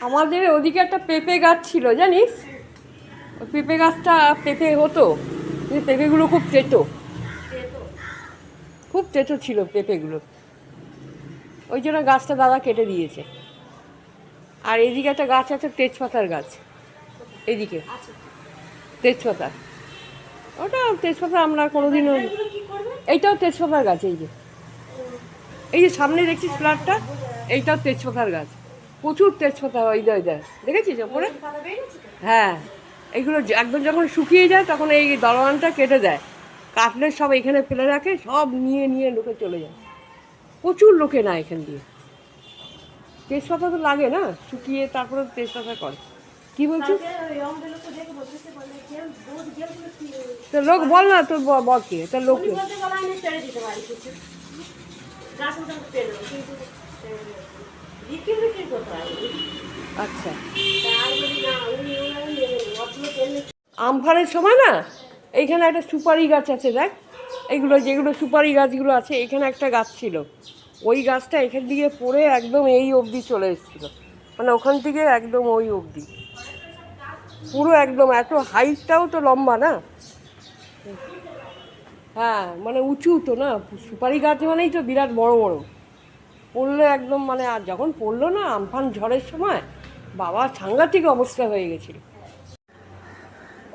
আমাদের ওদিকে একটা পেঁপে গাছ ছিল, জানিস? পেঁপে গাছটা পেঁপে হতো পেঁপেগুলো খুব তেতো। খুব তেতো ছিল পেঁপেগুলো। ওই জন্য গাছটা দাদা কেটে দিয়েছে। আর এদিকে একটা গাছ আছে, তেজপাতার গাছ। এদিকে। তেজপাতা। ওটা তেজপাতা আমরা কোনোদিনও এইটাও তেজপাতার গাছ, এই যে। এই যে সামনে দেখছিস ফ্ল্যাটটা? এইটাও তেজপাতার গাছ। প্রচুর তেজপাতা ওই দেয় দেয় দেখেছিস ওপরে? হ্যাঁ। এইগুলো যে- একদম যখন শুকিয়ে যায় তখন এই দলওয়ানটা কেটে দেয়। কাটলে সব এখানে ফেলে রাখে সব নিয়ে নিয়ে লোকে চলে যায়। প্রচুর লোকে না এখান দিয়ে। তেজপাতা তো লাগে না শুকিয়ে তারপরে তেজপাতা করে। কি বলছিস? তো লোক বল না তোর ব- বল কে? তা লোক কে? আচ্ছা। আমফানের সময় না? এইখানে একটা সুপারি গাছ আছে, দেখ। এইগুলো যেগুলো সুপারি গাছগুলো আছে, এখানে একটা গাছ ছিল। ওই গাছটা এখান দিকে পড়ে একদম এই অবধি চলে এসেছিল। মানে ওখান থেকে একদম ওই অবধি। পুরো একদম, এত হাইটটাও তো লম্বা না? হ্যাঁ মানে উঁচু তো না? সুপারি গাছ মানেই তো বিরাট বড় বড়। পড়ল একদম মানে আর যখন পড়ল না, আমফান ঝড়ের সময় বাবা সাংঘাতিক অবস্থা হয়ে গেছিল।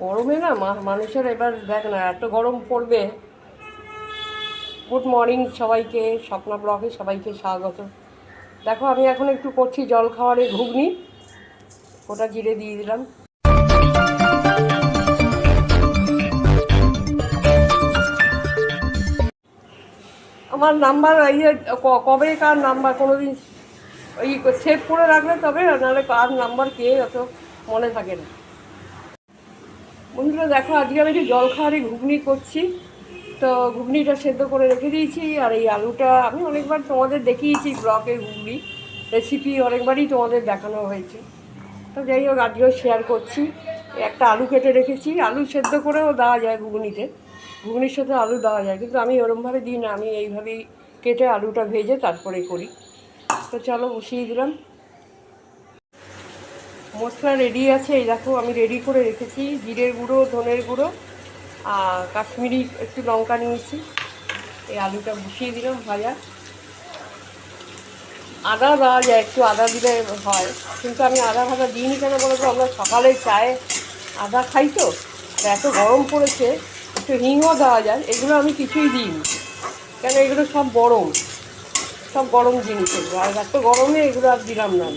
গরমে না মানুষের এবার দেখ না, এত গরম পড়বে। গুড মর্নিং সবাইকে, স্বপ্না ব্লকে সবাইকে স্বাগত। দেখো, আমি এখন একটু করছি জল খাওয়ারে ঘুগনি। ওটা জিরে দিয়ে দিলাম। আমার নাম্বার এই ক- কবে, কার নাম্বার? কোনো দিন ওই সেভ করে রাখলে তবে নাহলে কার নাম্বার কে অত মনে থাকে না। বন্ধুরা, দেখো, আজকে আমি একটু জল খাওয়ারে ঘুগনি করছি। তো ঘুগনিটা সেদ্ধ করে রেখে দিয়েছি, আর এই আলুটা আমি অনেকবার তোমাদের দেখিয়েছি ব্লকে ঘুগনি। রেসিপি অনেকবারই তোমাদের দেখানো হয়েছে। তো যাই হোক, আজকেও শেয়ার করছি। একটা আলু কেটে রেখেছি। আলু সেদ্ধ করেও দেওয়া যায় ঘুগনিতে। ঘুগনির সাথে আলু দেওয়া যায়। কিন্তু আমি ওরমভাবে দিই না। আমি এইভাবেই কেটে আলুটা ভেজে তারপরে করি। তো চলো বসিয়ে দিলাম। মশলা রেডি আছে, এই দেখো আমি রেডি করে রেখেছি। জিরের গুঁড়ো, ধনের গুঁড়ো আর কাশ্মীরি একটু লঙ্কা নিয়েছি। এই আলুটা বসিয়ে দিলাম ভাজা। আদা দেওয়া যায় একটু আদা দিলে হয়, কিন্তু আমি আদা ভাজা দিইনি কেন বলো তো আমরা সকালে চায়ে আদা খাই তো এত গরম পড়েছে, একটু হিংও দেওয়া যায়, এগুলো আমি কিছুই দিইনি। কেন? এগুলো সব গরম সব গরম জিনিস এগুলো। আর এত গরমে এগুলো আর দিলাম না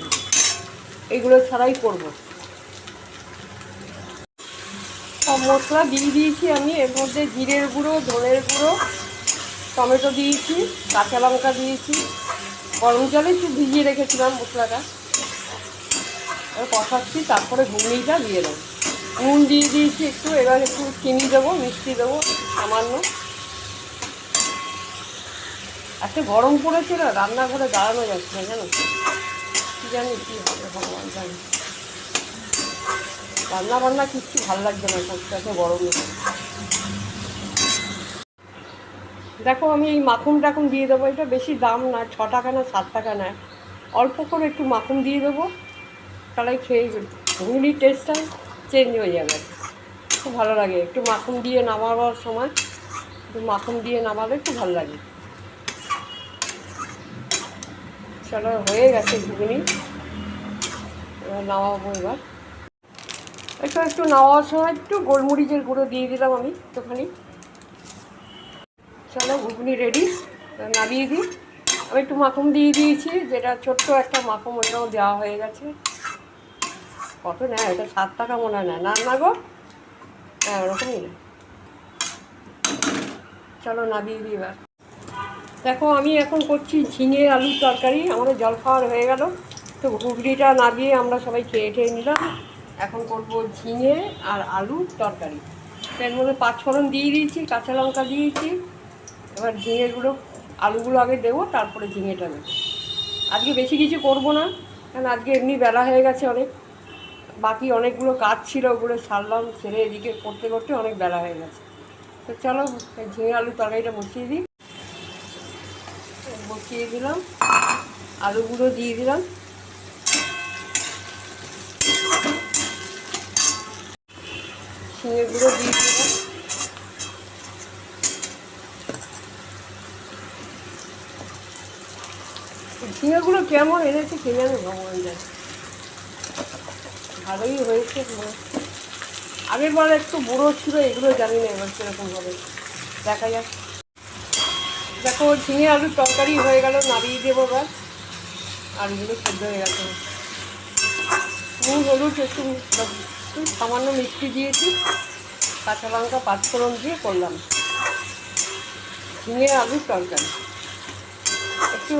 এগুলো ছাড়াই করব। সব মশলা দিয়ে দিয়েছি আমি। এর মধ্যে জিরের গুঁড়ো, ধনের গুঁড়ো, টমেটো দিয়েছি, কাঁচা লঙ্কা দিয়েছি। গরম জলে একটু ভিজিয়ে রেখেছিলাম মশলাটা। এবার কষাচ্ছি, তারপরে ঘুগনিটা দিয়ে দেবো। নুন দিয়ে দিয়েছি একটু, এবার একটু চিনি দেবো, মিষ্টি দেবো, সামান্য। এত গরম পড়েছে না, রান্নাঘরে দাঁড়ানো যাচ্ছে না, জানো? কি জানি কি হবে, ভগবান জানি। রান্না বান্না কিচ্ছু ভালো লাগছে না করতে এত গরমে দেখো, আমি এই মাখন টাখন দিয়ে দেবো, এটা বেশি দাম না, ছ টাকা না সাত টাকা না। অল্প করে একটু মাখন দিয়ে দেবো তাহলে খেয়ে ঘুগনির টেস্টটা চেঞ্জ হয়ে যাবে। খুব ভালো লাগে, একটু মাখন দিয়ে নামাবার সময়, একটু মাখন দিয়ে নামালে খুব ভালো লাগে। চলো, হয়ে গেছে ঘুগনি। এবার নামাবো এবার। একটু একটু নামাবার সময় একটু গোলমরিচের গুঁড়ো দিয়ে দিলাম আমি একটুখানি। চলো, ঘুগনি রেডি নামিয়ে দিই। আমি একটু মাখন দিয়ে দিয়েছি, যেটা ছোট্ট একটা মাখন ওটাও দেওয়া হয়ে গেছে। কত নেয়? এটা সাত টাকা মনে হয়। না না না গো। হ্যাঁ ওরকমই না চলো, নামিয়ে দিই এবার। দেখো, আমি এখন করছি ঝিঙে আলুর তরকারি, আমাদের জল খাওয়ার হয়ে গেল। তো ঘুগনিটা নামিয়ে আমরা সবাই খেয়ে খেয়ে নিলাম। এখন করব ঝিঙে আর আলুর তরকারি। এর মধ্যে পাঁচফোড়ন দিয়ে দিয়েছি, কাঁচা লঙ্কা দিয়েছি। এবার ঝিঙেগুলো আলুগুলো আগে দেবো, তারপরে ঝিঙেটা দেবো। আজকে বেশি কিছু করব না, কারণ আজকে এমনি বেলা হয়ে গেছে অনেক। বাকি অনেকগুলো কাজ ছিল, ওগুলো সারলাম, সেরে এদিকে করতে করতে অনেক বেলা হয়ে গেছে। তো চলো ঝিঙে আলুর তরকারিটা বসিয়ে দিই। বসিয়ে দিলাম। আলুগুলো দিয়ে দিলাম। শিঙেগুলো দিয়ে দিলাম। শিঙেগুলো কেমন এনেছে কে জানে ভগবান যায় ভালোই হয়েছে আগের বার একটু বড়ো ছিল, এগুলো জানি না এবার সেরকমভাবে দেখা যাক। দেখো ঝিঙে আলুর তরকারি হয়ে গেল, নাড়িয়ে দেবো এবার। আলুগুলো সেদ্ধ হয়ে গেছে। নুন, হলুদ, একটু সামান্য মিষ্টি দিয়েছি। কাঁচা লঙ্কা, পাঁচফোড়ন দিয়ে করলাম। ঝিঙে আলুর তরকারি। একটু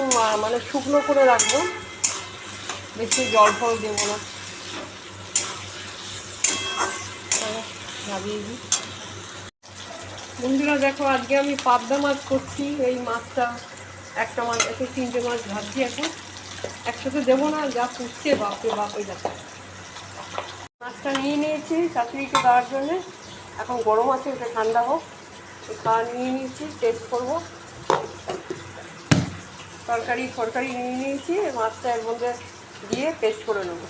মানে শুকনো করে রাখব। বেশি জল ফল দেবো না। নামিয়ে দিই। বন্ধুরা, দেখো আজকে আমি পাবদা মাছ করছি। এই মাছটা একটা মাছ এতে তিনটে মাছ ভাবছি এখন। একসাথে দেবো না, যা পুষছে বাপরে বাপ ওই দেখো। মাছটা নিয়ে নিয়েছি শাশুড়িকে দেওয়ার জন্যে। এখন গরম আছে, ওটা ঠান্ডা হোক। খাওয়া নিয়ে নিয়েছি টেস্ট করব। তরকারি, ফরকারি নিয়ে নিয়েছি মাছটা এর মধ্যে দিয়ে পেস্ট করে নেব।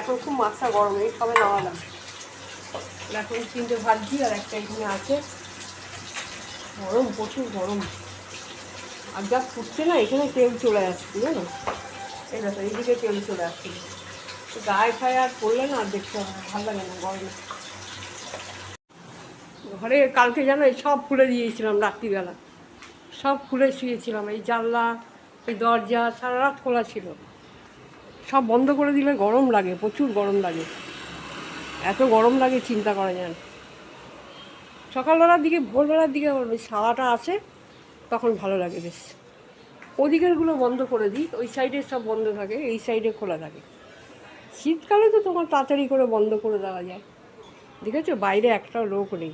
এখন খুব মাছটা গরম, এই সবে নামালাম। এখন তিনটে ভাজছি আর একটা এখানে আছে। গরম, প্রচুর গরম। আর যা ফুটছে না, এখানে তেল চলে আসছে, জানো? এই দেখো, এইদিকে তেল চলে আসছে। গায়ে ফায়ে আর পড়লে না আর দেখতে ভালো লাগে না গরমে। ঘরে কালকে জানো সব খুলে দিয়েছিলাম রাত্রিবেলা। সব খুলে শুয়েছিলাম, এই জানলা, এই দরজা, সারা রাত খোলা ছিল। সব বন্ধ করে দিলে গরম লাগে, প্রচুর গরম লাগে। এত গরম লাগে, চিন্তা করা যায় না। সকালবেলার দিকে, ভোরবেলার দিকে আবার বেশ হাওয়াটা আসে তখন ভালো লাগে বেশ। ওদিকেরগুলো বন্ধ করে দিই, ওই সাইডে সব বন্ধ থাকে, এই সাইডে খোলা থাকে। শীতকালে তো তোমার তাড়াতাড়ি করে বন্ধ করে দেওয়া যায়। দেখেছ? বাইরে একটা লোক নেই।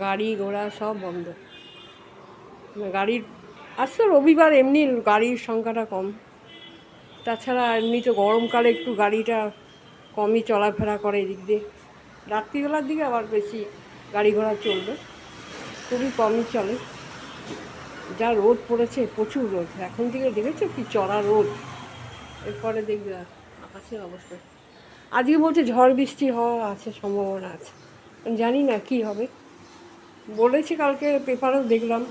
গাড়ি ঘোড়া সব বন্ধ। গাড়ির আজ তো রবিবার, এমনি গাড়ির সংখ্যাটা কম। তাছাড়া এমনি তো গরমকালে একটু গাড়িটা কমই চলাফেরা করে এদিক দিয়ে। রাত্রিবেলার দিকে আবার বেশি গাড়ি ঘোড়া চলবে। খুবই কমই চলে। যা রোদ পড়েছে, প্রচুর রোদ। এখন থেকে দেখেছ কি চড়া রোদ? এরপরে দেখবে আকাশের অবস্থা। আজকে বলছে ঝড় বৃষ্টি হওয়ার আছে, সম্ভাবনা আছে। জানি না কি হবে। বলেছে কালকে পেপারেও দেখলাম,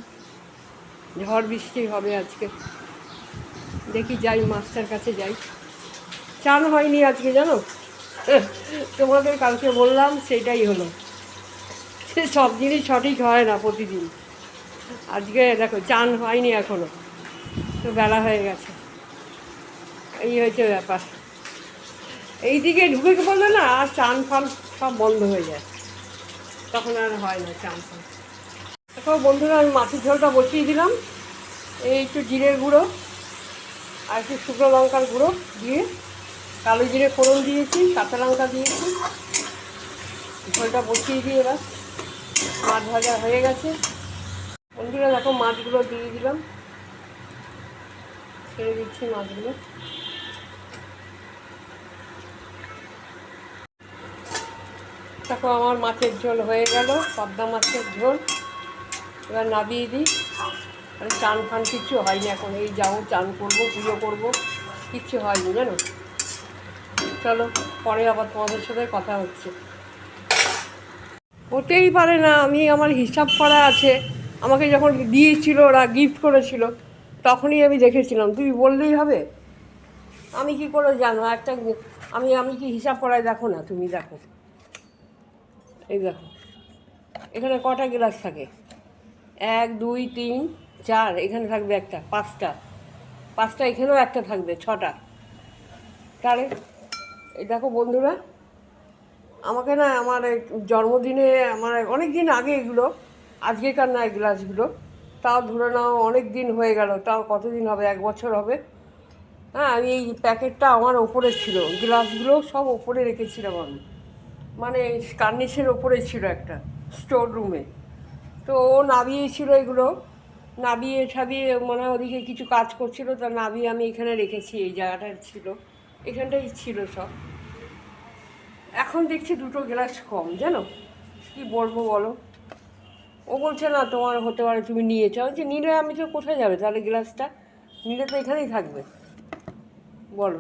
ঝড় বৃষ্টি হবে আজকে। দেখি যাই, মাস্টার কাছে যাই। চান হয়নি আজকে, জানো? তোমাদের কালকে বললাম, সেটাই হলো। সব জিনিস সঠিক হয় না প্রতিদিন। আজকে দেখো, চান হয়নি এখনও, তো বেলা হয়ে গেছে। এই হয়েছে ব্যাপার। এই দিকে ঢুকে বললে না, আর চান ফান সব বন্ধ হয়ে যায়। তখন আর হয় না চান ফান। দেখো বন্ধুরা, আমি মাছের ঝোলটা বসিয়ে দিলাম। এই একটু জিরের গুঁড়ো আর একটু শুকনো লঙ্কার গুঁড়ো দিয়ে, কালো জিরে ফোড়ন দিয়েছি, কাঁচা লঙ্কা দিয়েছি। ঝোলটা বসিয়ে দিয়ে এবার। মাছ ভাজা হয়ে গেছে। বন্ধুরা, দেখো মাছগুলো দিয়ে দিলাম। ছেড়ে দিচ্ছি মাছগুলো। দেখো, আমার মাছের ঝোল হয়ে গেল, পাবদা মাছের ঝোল। এবার নাবিয়ে দিই। আর চান ফান কিচ্ছু হয়নি এখন। এই যাব চান করব, পুজো করব। কিচ্ছু হয়নি, জানো? চলো, পরে আবার তোমাদের সাথে কথা হচ্ছে। হতেই পারে না, আমি আমার হিসাব করা আছে। আমাকে যখন দিয়েছিল, ওরা গিফট করেছিল, তখনই আমি দেখেছিলাম। তুমি বললেই হবে। আমি কি করে জানো? একটা আমি আমি কি হিসাব করায় দেখো না? তুমি দেখো। এই দেখো। এখানে কটা গ্লাস থাকে? এক, দুই, তিন, চার, এখানে থাকবে একটা, পাঁচটা। পাঁচটা এখানেও একটা থাকবে, ছটা। তাহলে, এই দেখো বন্ধুরা আমাকে না আমার জন্মদিনে, আমার অনেক দিন আগে এগুলো, আজকেকার না গ্লাসগুলো, তাও ধরে নাও অনেক দিন হয়ে গেল, তাও কতদিন হবে, এক বছর হবে। হ্যাঁ আমি এই প্যাকেটটা আমার ওপরে ছিল, গ্লাসগুলো সব ওপরে রেখেছিলাম আমি। মানে কার্নিশের ওপরে ছিল একটা, স্টোর রুমে। তো ও নাবিয়েছিল এগুলো, নাবিয়ে ছাবিয়ে মানে ওদিকে কিছু কাজ করছিল, তা নাবিয়ে আমি এখানে রেখেছি, এই জায়গাটা ছিল, এখানটাই ছিল সব। এখন দেখছি দুটো গ্লাস কম, জানো? কি বলব বলো? ও বলছে, না, তোমার হতে পারে, তুমি নিয়েছো আমি যে নিলে আমি তো কোথায় যাবে তাহলে গ্লাসটা? নিলে তো এখানেই থাকবে। বলো।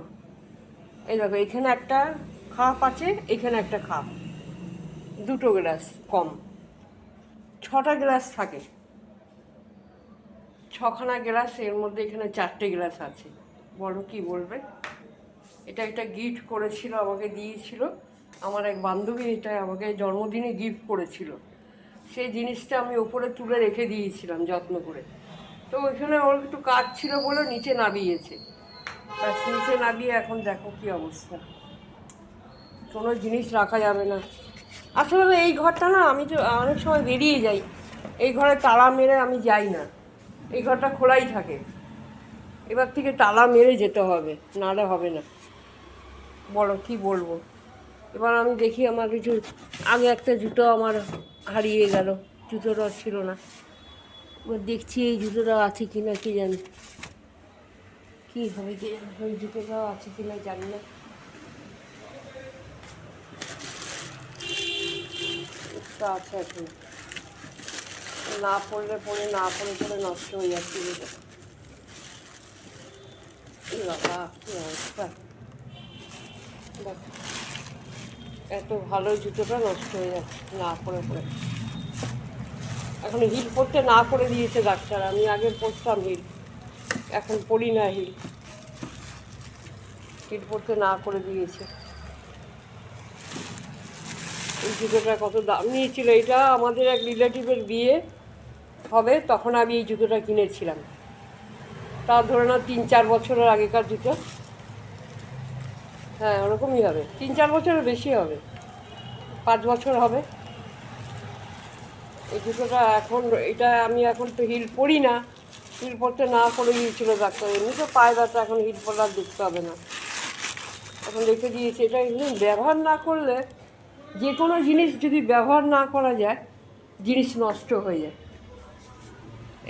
এই দেখো, এখানে একটা খাপ আছে, এখানে একটা খাপ দুটো গ্লাস কম। ছটা গ্লাস থাকে। ছখানা গ্লাস, এর মধ্যে এখানে চারটে গ্লাস আছে। বলো কি বলবে? এটা একটা গিফট করেছিল, আমাকে দিয়েছিল। আমার এক বান্ধবী এটা আমাকে জন্মদিনে গিফট করেছিল। সেই জিনিসটা আমি ওপরে তুলে রেখে দিয়েছিলাম যত্ন করে। তো ওইখানে ওর একটু কাজ ছিল বলে নিচে নামিয়েছে। ব্যাস, নিচে নামিয়ে এখন দেখো কি অবস্থা। কোনো জিনিস রাখা যাবে না। আসলে এই ঘরটা না, আমি তো অনেক সময় বেরিয়ে যাই। এই ঘরে তালা মেরে আমি যাই না। এই ঘরটা খোলাই থাকে। এবার থেকে তালা মেরে যেতে হবে, নাহলে হবে না। বলো, কি বলব? এবার আমি দেখি আমার কিছু, আগে একটা জুতো আমার হারিয়ে গেল, জুতোটা ছিল না। এবার দেখছি এই জুতোটা আছে কি না কি জানি। কী হবে কি ওই জুতোটাও আছে কি না জানি না। আছে এখন। না পড়লে পড়ে, না পড়ে পড়ে নষ্ট হয়ে যাচ্ছে বাবা, কি অবস্থা দেখ এত ভালো জুতোটা নষ্ট হয়ে যাচ্ছে, না পরে পরে এখন হিল পরতে না করে দিয়েছে ডাক্তার, আমি আগে পরতাম হিল, এখন পরি না হিল। হিল পরতে না করে দিয়েছে। এই জুতোটা কত দাম নিয়েছিল, এটা আমাদের এক রিলেটিভের বিয়ে হবে, তখন আমি এই জুতোটা কিনেছিলাম। তা ধরে না তিন চার বছরের আগেকার জুতো। হ্যাঁ ওরকমই হবে। তিন চার বছরের বেশি হবে। পাঁচ বছর হবে। এই জুতোটা এখন, এটা আমি এখন তো হিল পরি না। হিল পরতে না করে দিয়েছিল ডাক্তার। এমনি তো পায়ে ব্যথা, এখন হিল পরলে আর দেখতে হবে না। এখন রেখে দিয়েছি, এটা এমনি ব্যবহার না করলে যে কোনো জিনিস যদি ব্যবহার না করা যায়, জিনিস নষ্ট হয়ে যায়।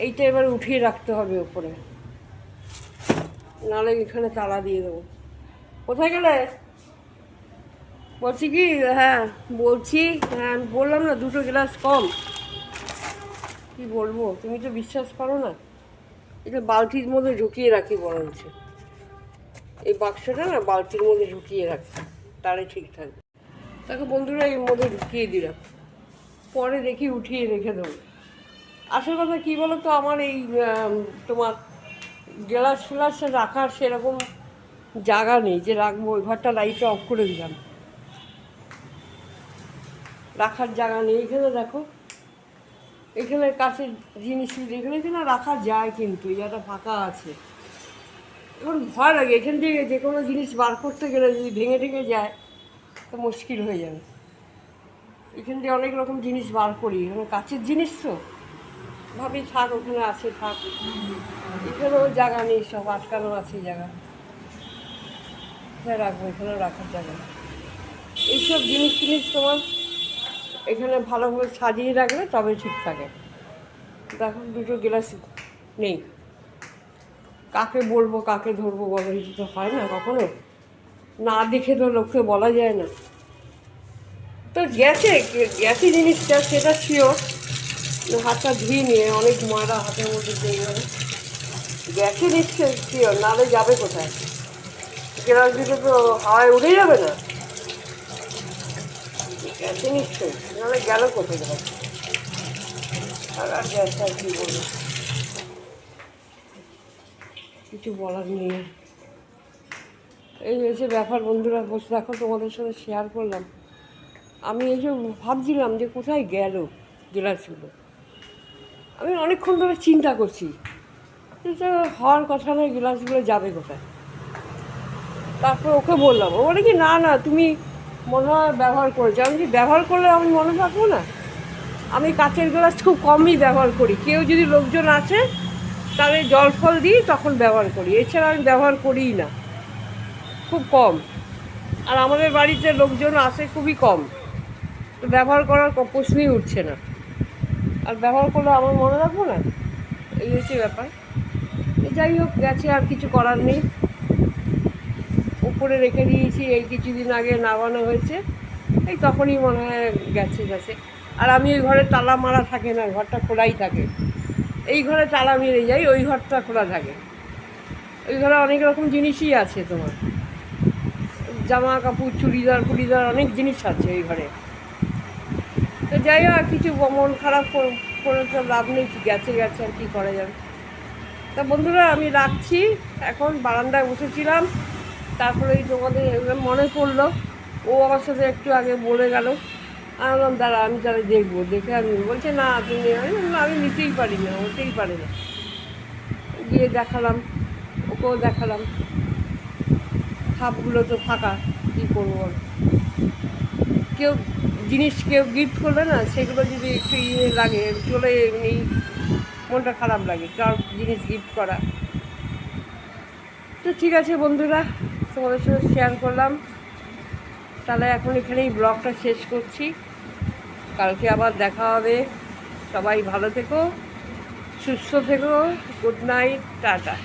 এইটা এবার উঠিয়ে রাখতে হবে ওপরে নাহলে এখানে তালা দিয়ে দেবো। কোথায় গেলে? বলছি কি হ্যাঁ বলছি হ্যাঁ আমি বললাম না, দুটো গ্লাস কম। কি বলব, তুমি তো বিশ্বাস করো না। এটা বালতির মধ্যে ঢুকিয়ে রাখি বরঞ্চ। এই বাক্সটা না, বালতির মধ্যে ঢুকিয়ে রাখি, তাহলে ঠিক থাকবে। তাকে বন্ধুরা, এর মধ্যে ঢুকিয়ে দিলাম। পরে দেখি উঠিয়ে রেখে দেবো। আসল কথা কী বলো তো আমার এই তোমার গ্লাস ফ্লাস রাখার সেরকম জায়গা নেই, যে রাখব, ওই ঘরটা লাইটটা অফ করে দিলাম। রাখার জায়গা নেই এখানে, দেখো। এখানে কাছে জিনিস এখানে এখানে রাখা যায় কিন্তু, এই জায়গাটা ফাঁকা আছে। এখন ভয় লাগে, এখান থেকে যে কোনো জিনিস বার করতে গেলে যদি ভেঙে ঠেঙে যায়, তো মুশকিল হয়ে যাবে। এখান থেকে অনেক রকম জিনিস বার করি, এখানে কাছের জিনিস তো। ভাবি থাক, ওখানে আছে, থাক। এখানেও জায়গা নেই, সব আটকানো আছে জায়গা। কোথায় রাখব? এখানে রাখার জায়গা নেই। এইসব জিনিস টিনিস তোমার এখানে ভালোভাবে সাজিয়ে রাখলে তবে ঠিক থাকে। দেখো দুটো গ্লাস নেই। কাকে বলব, কাকে ধরবো বলো? কিছু তো হয় না কখনো। না দেখে তো লোককে বলা যায় না। তো গেছে গেছে জিনিসটা, সেটা শিওর হাতটা ধুয়ে নিয়ে, অনেক ময়লা হাতের মধ্যে দিয়ে যাবে গেছে নিশ্চয় শিওর নাহলে যাবে কোথায়? গ্লাস দুটো তো হাওয়ায় উড়ে যাবে না। গেছে নিশ্চয়ই নাহলে গেল কোথায় যাবে আর আর আর কি বলব? কিছু বলার নেই। এই হয়েছে ব্যাপার বন্ধুরা, বসে দেখো, তোমাদের সাথে শেয়ার করলাম। আমি এই যে ভাবছিলাম যে কোথায় গেল গ্লাসগুলো আমি অনেকক্ষণ ধরে চিন্তা করছি হওয়ার কথা নয়, গ্লাসগুলো যাবে কোথায়? তারপর ওকে বললাম, ও বলে কি, না না, তুমি মনে হয় ব্যবহার করেছ। আমি যে ব্যবহার করলে আমি মনে থাকব না? আমি কাঁচের গ্লাস খুব কমই ব্যবহার করি। কেউ যদি লোকজন আসে তাহলে জল ফল দিই, তখন ব্যবহার করি। এছাড়া আমি ব্যবহার করিই না। খুব কম। আর আমাদের বাড়িতে লোকজন আসে খুবই কম। তো ব্যবহার করার প্রশ্নই উঠছে না। আর ব্যবহার করলে আমার মনে রাখব না? এই হচ্ছে ব্যাপার। যাই হোক, গেছে, আর কিছু করার নেই। উপরে রেখে দিয়েছি, এই কিছুদিন আগে নামানো হয়েছে। এই তখনই মনে হয় গেছে গেছে। আর আমি ওই ঘরে তালা মারা থাকে না, ঘরটা খোলাই থাকে। এই ঘরে তালা মেরে যাই, ওই ঘরটা খোলা থাকে। ওই ঘরে অনেক রকম জিনিসই আছে তোমার। জামা কাপড়, চুড়িদার ফুড়িদার অনেক জিনিস আছে ওই ঘরে। তো যাই হোক, কিছু মন খারাপ করে তো লাভ নেই গেছে গেছে আর কি করা যাবে। তা বন্ধুরা, আমি রাখছি। এখন বারান্দায় বসেছিলাম। তারপরে এই তোমাদের মনে পড়ল, ও আমার সাথে একটু আগে বলে গেল। আমি বললাম, দাঁড়া, আমি তাহলে দেখব। দেখে আমি বলছে, না, তুমি আমি আমি নিতেই পারি না ওতেই পারে না। গিয়ে দেখালাম, ওকেও দেখালাম। খাপগুলো তো ফাঁকা, কী করব কেউ জিনিস কেউ গিফট করবে না, সেগুলো যদি একটু ইয়ে লাগে, চলে এমনি মনটা খারাপ লাগে, কার জিনিস গিফট করা। তো ঠিক আছে বন্ধুরা তোমাদের সাথে শেয়ার করলাম। তাহলে এখন এখানেই ব্লগটা শেষ করছি। কালকে আবার দেখা হবে। সবাই ভালো থেকো, সুস্থ থেকো গুড নাইট টাটা।